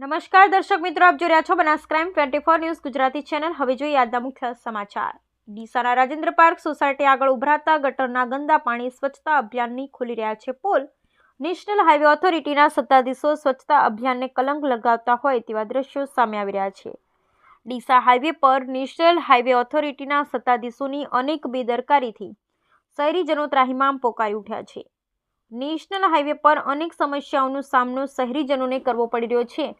નમસ્કાર દર્શક મિત્રો, આપ જોઈ રહ્યા છો Banas crime twenty four news Gujarati channel. હવે જોઈએ આજના મુખ્ય સમાચાર. ડીસાના રાજેન્દ્ર પાર્ક સોસાયટી આગળ ઉભરાતા ગટરના ગંદા પાણી સ્વચ્છતા અભિયાનની ખુલી રહ્યા છે પોલ. નેશનલ હાઈવે ઓથોરિટીના સત્તાધીશો સ્વચ્છતા અભિયાનને કલંક લગાવતા હોય તેવા દ્રશ્યો સામે આવી રહ્યા છે. ડીસા હાઈવે પર નેશનલ હાઈવે ઓથોરિટીના સત્તાધીશોની અનેક બેદરકારીથી શહેરીજનો ત્રાહિમામ પોકારી ઉઠ્યા છે. નેશનલ હાઈવે પર અનેક સમસ્યાઓનો સામનો શહેરીજનોને કરવો પડી રહ્યો છે.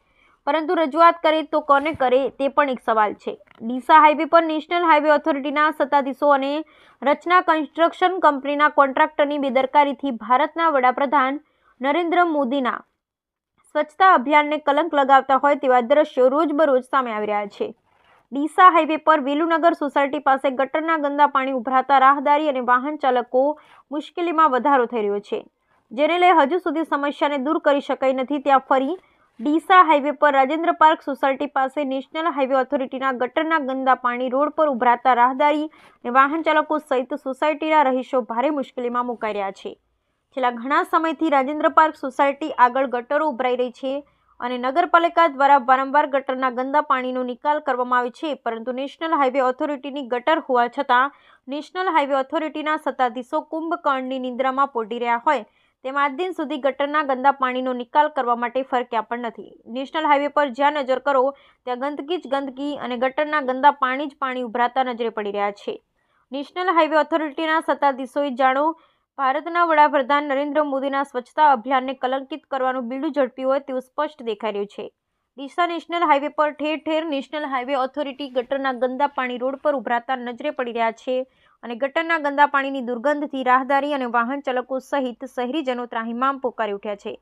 પરંતુ રજૂઆત કરે તો કોને કરે તે પણ એક સવાલ છે. ડીસા હાઈવે પર નેશનલ હાઈવે ઓથોરિટીના સત્તાધીશો અને રચના કન્સ્ટ્રક્શન કંપનીના કોન્ટ્રાક્ટરની બેદરકારીથી ભારતના વડાપ્રધાન નરેન્દ્ર મોદીના સ્વચ્છતા અભિયાનને કલંક લગાવતા હોય તેવા દ્રશ્યો રોજબરોજ સામે આવી રહ્યા છે. ડીસા હાઈવે પર વેલુનગર સોસાયટી પાસે ગટરના ગંદા પાણી ઉભરાતા રાહદારી અને વાહન ચાલકો મુશ્કેલીમાં વધારો થઈ રહ્યો છે. જેને લઈ હજુ સુધી સમસ્યાને દૂર કરી શકાઈ નથી, ત્યાં ફરી ડીસા હાઈવે પર રાજેન્દ્ર પાર્ક સોસાયટી પાસે નેશનલ હાઈવે ઓથોરિટીના ગટરના ગંદા પાણી રોડ પર ઉભરાતા રાહદારી અને વાહન ચાલકો સહિત સોસાયટીના રહીશો ભારે મુશ્કેલીમાં મુકાઈ છે. છેલ્લા ઘણા સમયથી રાજેન્દ્ર પાર્ક સોસાયટી આગળ ગટરો ઉભરાઈ રહી છે અને નગરપાલિકા દ્વારા વારંવાર ગટરના ગંદા પાણીનો નિકાલ કરવામાં આવે છે, પરંતુ નેશનલ હાઈવે ઓથોરિટીની ગટર હોવા છતાં નેશનલ હાઈવે ઓથોરિટીના સત્તાધીશો કુંભકર્ણની નિંદ્રામાં પોટી રહ્યા હોય તેમ આજ દિન સુધી ગટરના ગંદા પાણીનો નિકાલ કરવા માટે ફરક્યા પણ નથી. નેશનલ હાઈવે પર જ્યાં નજર કરો, ત્યાં ગંદકી જ ગંદકી અને ગટરના ગંદા પાણી જ પાણી ઉભરાતા નજરે પડી રહ્યા છે. નેશનલ હાઈવે ઓથોરિટીના સત્તાધીશોએ જાણો, ભારતના વડાપ્રધાન નરેન્દ્ર મોદીના સ્વચ્છતા અભિયાનને કલંકિત કરવાનું બીડું ઝડપ્યું હોય તેવું સ્પષ્ટ દેખાઈ રહ્યું છે. ડીસા નેશનલ હાઈવે પર ઠેર ઠેર નેશનલ હાઈવે ઓથોરિટી ગટરના ગંદા પાણી રોડ પર ઉભરાતા નજરે પડી રહ્યા છે. અને ગટરના ગંદા પાણીની દુર્ગંધથી રાહદારી અને વાહન ચાલકો સહિત શહેરીજનો ત્રાહિમામ પોકારી ઉઠ્યા છે.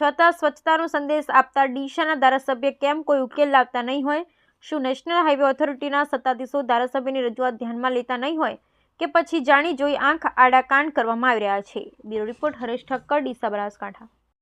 છતાં સ્વચ્છતાનો સંદેશ આપતા ડીશાના ધારાસભ્ય કેમ કોઈ ઉકેલ લાવતા નહીં હોય? શું નેશનલ હાઈવે ઓથોરિટીના સત્તાધીશો ધારાસભ્યની રજૂઆત ધ્યાનમાં લેતા નહીં હોય? કે પછી જાણી જોઈ આંખ આડા કાન કરવામાં આવી રહ્યા છે? Bureau report Haresh Thakkar, Deesa Banaskantha.